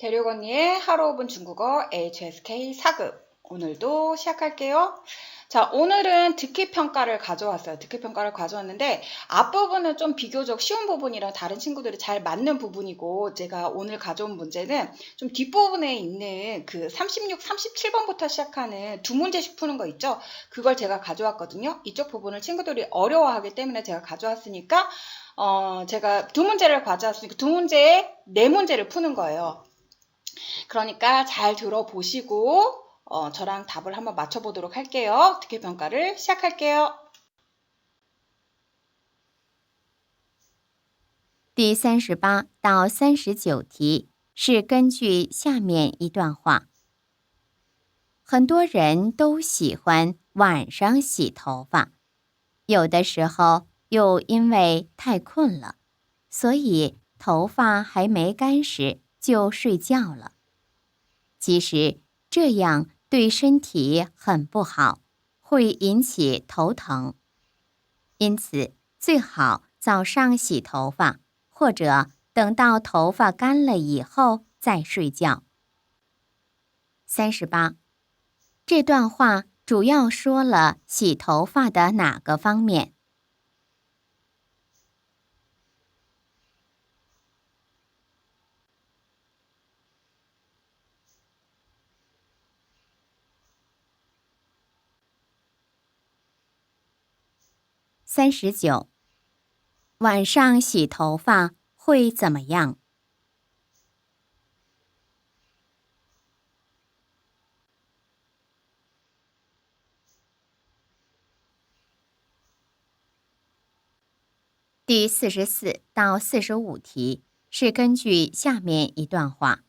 대륙 언니의 하루 5분 중국어 HSK 4급. 오늘도 시작할게요. 자, 오늘은 듣기 평가를 가져왔어요. 듣기 평가를 가져왔는데 앞부분은 좀 비교적 쉬운 부분이라 다른 친구들이 잘 맞는 부분이고 제가 오늘 가져온 문제는 좀 뒷부분에 있는 그 36, 37번부터 시작하는 두 문제씩 푸는 거 있죠? 그걸 제가 가져왔거든요. 이쪽 부분을 친구들이 어려워하기 때문에 제가 가져왔으니까 어, 제가 두 문제를 가져왔으니까 두 문제에 네 문제를 푸는 거예요. 그러니까 잘 들어보시고 어, 저랑 답을 한번 맞춰보도록 할게요. 듣기 평가를 시작할게요. 第三十八到三十九题是根据下面一段话：很多人都喜欢晚上洗头发，有的时候又因为太困了，所以头发还没干时就睡觉了。 其实这样对身体很不好，会引起头疼。因此，最好早上洗头发，或者等到头发干了以后再睡觉。三十八，这段话主要说了洗头发的哪个方面？三十九，晚上洗头发会怎么样？第四十四到四十五题是根据下面一段话：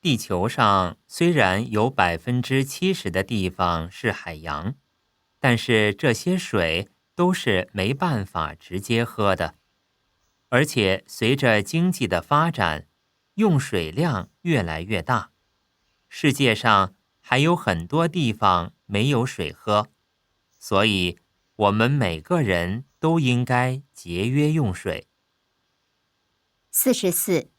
地球上虽然有百分之七十的地方是海洋，但是这些水都是没办法直接喝的，而且随着经济的发展，用水量越来越大，世界上还有很多地方没有水喝，所以我们每个人都应该节约用水。四十四，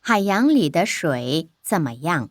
海洋里的水怎么样？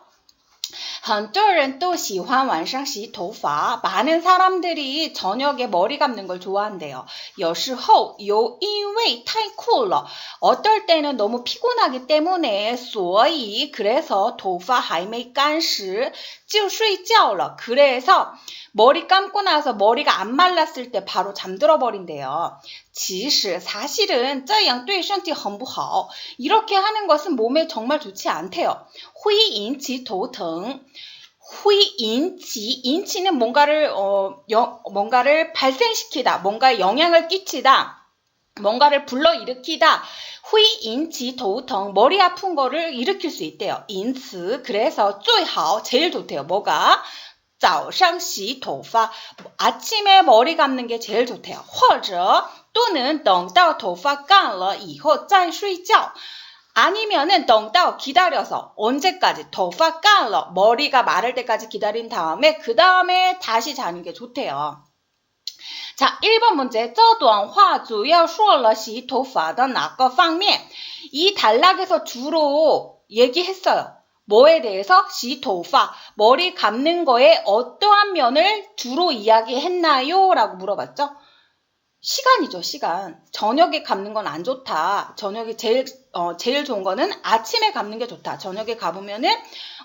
很多人都喜欢晚上洗头发. 많은 사람들이 저녁에 머리 감는 걸 좋아한대요. 有时候有因为太酷了. 어떨 때는 너무 피곤하기 때문에 所以 그래서 头发还没干时就睡觉了. 그래서 머리 감고 나서 머리가 안 말랐을 때 바로 잠들어 버린대요. 其实 사실은 这样对身体很不好. 이렇게 하는 것은 몸에 정말 좋지 않대요. 会引起头疼. 会引起 인치는 뭔가를 어, 영, 뭔가를 발생시키다, 뭔가 영향을 끼치다. 뭔가를 불러일으키다. 会引起头疼 머리 아픈 거를 일으킬 수 있대요. 因此 그래서 最好 제일 좋대요. 뭐가? 早上洗头发 아침에 머리 감는 게 제일 좋대요. 或者 또는 等到头发干了以后再睡觉 아니면은 等到 기다려서 언제까지 头发干了 머리가 마를 때까지 기다린 다음에 그 다음에 다시 자는 게 좋대요. 자, 1번 문제. 这段话主要说了洗头发的哪个方面? 이 단락에서 주로 얘기했어요. 뭐에 대해서 시토파 머리 감는 거에 어떠한 면을 주로 이야기했나요? 라고 물어봤죠. 시간이죠, 시간. 저녁에 감는 건 안 좋다. 저녁에 제일, 어, 제일 좋은 거는 아침에 감는 게 좋다. 저녁에 감으면은,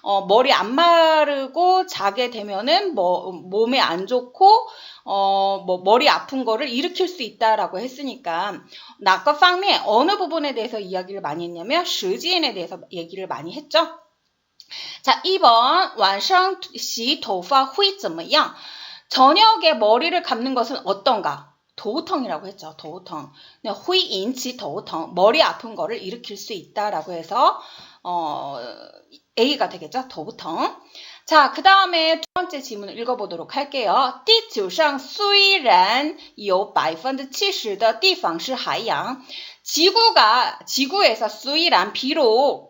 어, 머리 안 마르고 자게 되면은, 뭐, 몸에 안 좋고, 어, 뭐, 머리 아픈 거를 일으킬 수 있다라고 했으니까, 나과 팡미 어느 부분에 대해서 이야기를 많이 했냐면, 시지엔에 대해서 얘기를 많이 했죠. 자, 2번, 晚上洗头发会怎么样? 저녁에 머리를 감는 것은 어떤가? 도우텅이라고 했죠. 도우텅. 네, 후이인치 도우텅. 머리 아픈 거를 일으킬 수 있다라고 해서 어, A가 되겠죠. 도우텅. 자, 그 다음에 두 번째 지문을 읽어보도록 할게요. 地球上虽然有百分之七十的地方是海洋, 지구가 지구에서 虽然 비록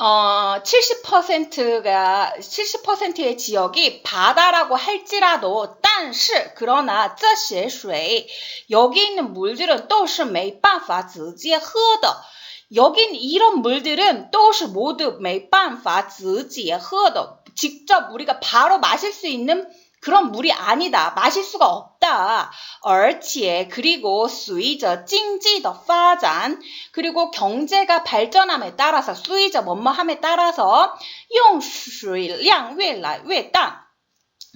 어, 70%가 70%의 지역이 바다라고 할지라도 但是 그러나 这些水 여기 있는 물들은 都是没办法直接喝的 여긴 이런 물들은 都是 모두 没办法直接喝的 직접 우리가 바로 마실 수 있는 그런 물이 아니다. 마실 수가 없다. 而且 그리고 随着经济的发展 그리고 경제가 발전함에 따라서 随着 뭐뭐함에 따라서 用水量越来越大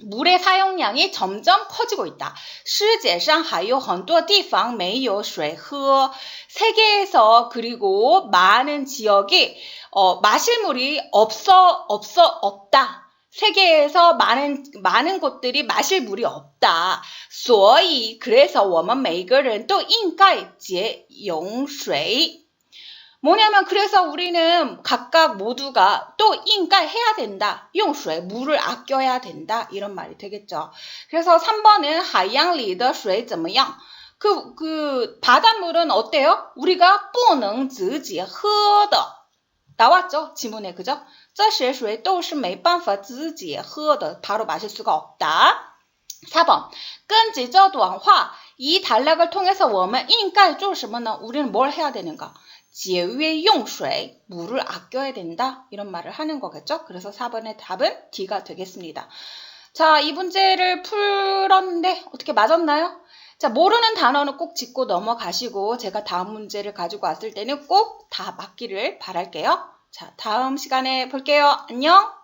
물의 사용량이 점점 커지고 있다. 世界上还有很多地方没有水喝. 세계에서 그리고 많은 지역이 어, 마실 물이 없어 없어 없다. 세계에서 많은 많은 곳들이 마실 물이 없다. 所以 그래서 我们每个人都应该节用水. 뭐냐면 그래서 우리는 각각 모두가 또 인가 해야 된다. 용수에 물을 아껴야 된다. 이런 말이 되겠죠. 그래서 3번은 하양 리더 水怎么样? 그, 그, 바닷물은 어때요? 우리가 不能直接喝的. 나왔죠? 지문에, 그죠? 这些水都是没办法直接喝的. 바로 마실 수가 없다. 4번. 根据这段话, 이 단락을 통해서 我们应该做什么呢? 우리는 뭘 해야 되는가? 节约用水, 물을 아껴야 된다. 이런 말을 하는 거겠죠? 그래서 4번의 답은 D가 되겠습니다. 자, 이 문제를 풀었는데 어떻게 맞았나요? 자, 모르는 단어는 꼭 짚고 넘어가시고 제가 다음 문제를 가지고 왔을 때는 꼭 다 맞기를 바랄게요. 자, 다음 시간에 볼게요. 안녕!